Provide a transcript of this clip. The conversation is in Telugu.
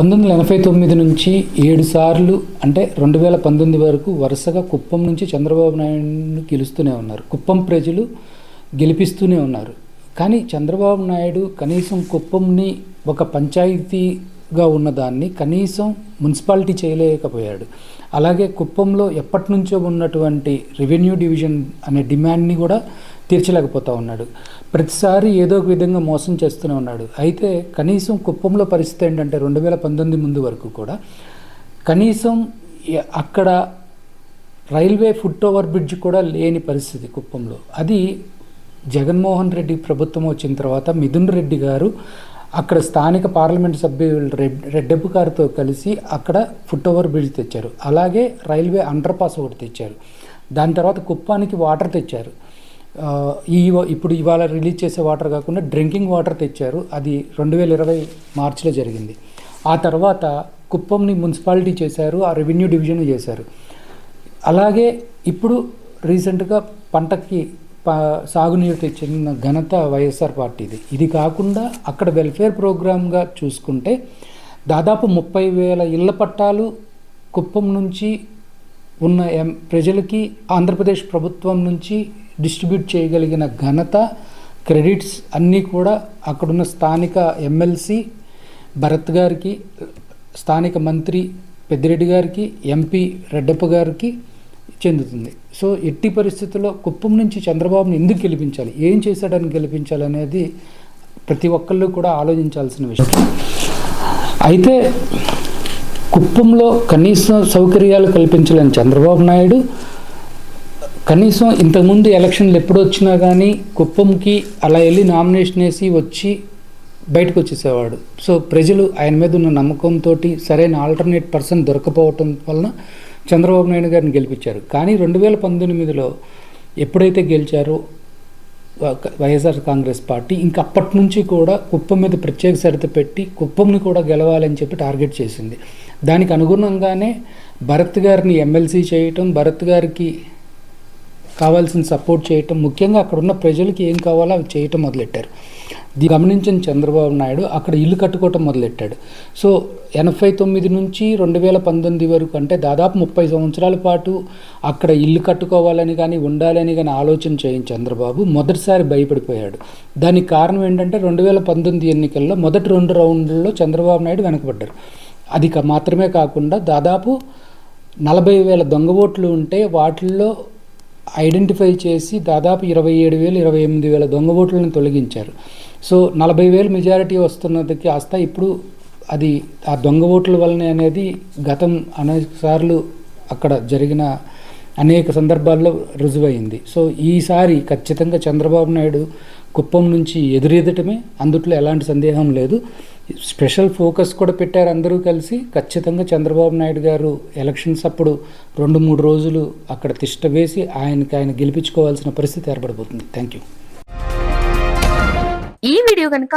పంతొమ్మిది వందల ఎనభై తొమ్మిది నుంచి ఏడు సార్లు అంటే రెండు వేల పంతొమ్మిది వరకు వరుసగా కుప్పం నుంచి చంద్రబాబు నాయుడును గెలుస్తూనే ఉన్నారు. కుప్పం ప్రజలు గెలిపిస్తూనే ఉన్నారు. కానీ చంద్రబాబు నాయుడు కనీసం కుప్పంని ఒక పంచాయతీగా ఉన్నదాన్ని కనీసం మున్సిపాలిటీ చేయలేకపోయాడు. అలాగే కుప్పంలో ఎప్పటి నుంచో ఉన్నటువంటి రెవెన్యూ డివిజన్ అనే డిమాండ్ని కూడా తీర్చలేకపోతా ఉన్నాడు. ప్రతిసారి ఏదో ఒక విధంగా మోసం చేస్తూనే ఉన్నాడు. అయితే కనీసం కుప్పంలో పరిస్థితి ఏంటంటే రెండు వేల పంతొమ్మిది ముందు వరకు కూడా కనీసం అక్కడ రైల్వే ఫుట్ ఓవర్ బ్రిడ్జ్ కూడా లేని పరిస్థితి కుప్పంలో. అది జగన్మోహన్ రెడ్డి ప్రభుత్వం వచ్చిన తర్వాత మిథున్ రెడ్డి గారు అక్కడ స్థానిక పార్లమెంట్ సభ్యులు రెడ్ రెడ్డెప్పు గారితో కలిసి అక్కడ ఫుట్ ఓవర్ బ్రిడ్జ్ తెచ్చారు. అలాగే రైల్వే అండర్ పాస్ ఒకటి తెచ్చారు. దాని తర్వాత కుప్పానికి వాటర్ తెచ్చారు. ఈ ఇప్పుడు ఇవాళ రిలీజ్ చేసే వాటర్ కాకుండా డ్రింకింగ్ వాటర్ తెచ్చారు. అది రెండు వేల ఇరవై మార్చిలో జరిగింది. ఆ తర్వాత కుప్పంని మున్సిపాలిటీ చేశారు ఆ రెవెన్యూ డివిజన్ చేశారు. అలాగే ఇప్పుడు రీసెంట్గా పంటకి ప సాగునీరు తెచ్చిన ఘనత వైఎస్ఆర్ పార్టీది. ఇది కాకుండా అక్కడ వెల్ఫేర్ ప్రోగ్రామ్గా చూసుకుంటే దాదాపు ముప్పై వేల ఇళ్ళ పట్టాలు కుప్పం నుంచి ఉన్న ఎం ప్రజలకి ఆంధ్రప్రదేశ్ ప్రభుత్వం నుంచి డిస్ట్రిబ్యూట్ చేయగలిగిన ఘనత క్రెడిట్స్ అన్నీ కూడా అక్కడున్న స్థానిక ఎమ్మెల్సీ భరత్ గారికి స్థానిక మంత్రి పెద్దిరెడ్డి గారికి ఎంపీ రెడ్డప్ప గారికి చెందుతుంది. సో ఎట్టి పరిస్థితుల్లో కుప్పం నుంచి చంద్రబాబుని ఎందుకు గెలిపించాలి? ఏం చేశాడని గెలిపించాలి అనేది ప్రతి ఒక్కళ్ళు కూడా ఆలోచించాల్సిన విషయం. అయితే కుప్పంలో కనీసం సౌకర్యాలు కల్పించలేని చంద్రబాబు నాయుడు కనీసం ఇంతకుముందు ఎలక్షన్లు ఎప్పుడు వచ్చినా కానీ కుప్పంకి అలా వెళ్ళి నామినేషన్ వేసి వచ్చి బయటకు వచ్చేసేవాడు. సో ప్రజలు ఆయన మీద ఉన్న నమ్మకంతో సరైన ఆల్టర్నేట్ పర్సన్ దొరకపోవటం వలన చంద్రబాబు నాయుడు గారిని గెలిపించారు. కానీ రెండు వేల పంతొమ్మిదిలో ఎప్పుడైతే గెలిచారో వైఎస్ఆర్ కాంగ్రెస్ పార్టీ ఇంకా అప్పటి నుంచి కూడా కుప్పం మీద ప్రత్యేక శ్రద్ధ పెట్టి కుప్పంని కూడా గెలవాలని చెప్పి టార్గెట్ చేసింది. దానికి అనుగుణంగానే భరత్ గారిని ఎమ్మెల్సీ చేయటం భరత్ గారికి కావాల్సిన సపోర్ట్ చేయటం ముఖ్యంగా అక్కడ ఉన్న ప్రజలకి ఏం కావాలో అవి చేయటం మొదలెట్టారు. ఇది గమనించిన చంద్రబాబు నాయుడు అక్కడ ఇల్లు కట్టుకోవటం మొదలెట్టాడు. సో ఎనభై తొమ్మిది నుంచి రెండు వేల పంతొమ్మిది వరకు అంటే దాదాపు ముప్పై సంవత్సరాల పాటు అక్కడ ఇల్లు కట్టుకోవాలని కానీ ఉండాలని కానీ ఆలోచన చేయని చంద్రబాబు మొదటిసారి భయపడిపోయాడు. దానికి కారణం ఏంటంటే రెండు వేల పంతొమ్మిది ఎన్నికల్లో మొదటి రెండు రౌండ్లలో చంద్రబాబు నాయుడు వెనకబడ్డారు. అది మాత్రమే కాకుండా దాదాపు నలభై వేల దొంగ ఓట్లు ఉంటే వాటిల్లో ఐడెంటిఫై చేసి దాదాపు ఇరవై ఏడు వేలు ఇరవై ఎనిమిది వేల దొంగ ఓట్లను తొలగించారు. సో నలభై వేలు మెజారిటీ వస్తున్నది కాస్త ఇప్పుడు అది ఆ దొంగ ఓట్ల వల్లనే అనేది గతం అనేక సార్లు అక్కడ జరిగిన అనేక సందర్భాల్లో రుజువైంది. సో ఈసారి ఖచ్చితంగా చంద్రబాబు నాయుడు కుప్పం నుంచి ఎదురెదటమే అందుట్లో ఎలాంటి సందేహం లేదు. స్పెషల్ ఫోకస్ కూడా పెట్టారు అందరూ కలిసి. ఖచ్చితంగా చంద్రబాబు నాయుడు గారు ఎలక్షన్స్ అప్పుడు రెండు మూడు రోజులు అక్కడ తిష్ట వేసి ఆయనకి ఆయన గెలిపించుకోవాల్సిన పరిస్థితి ఏర్పడబోతుంది. థ్యాంక్ యూ ఈ వీడియో కనుక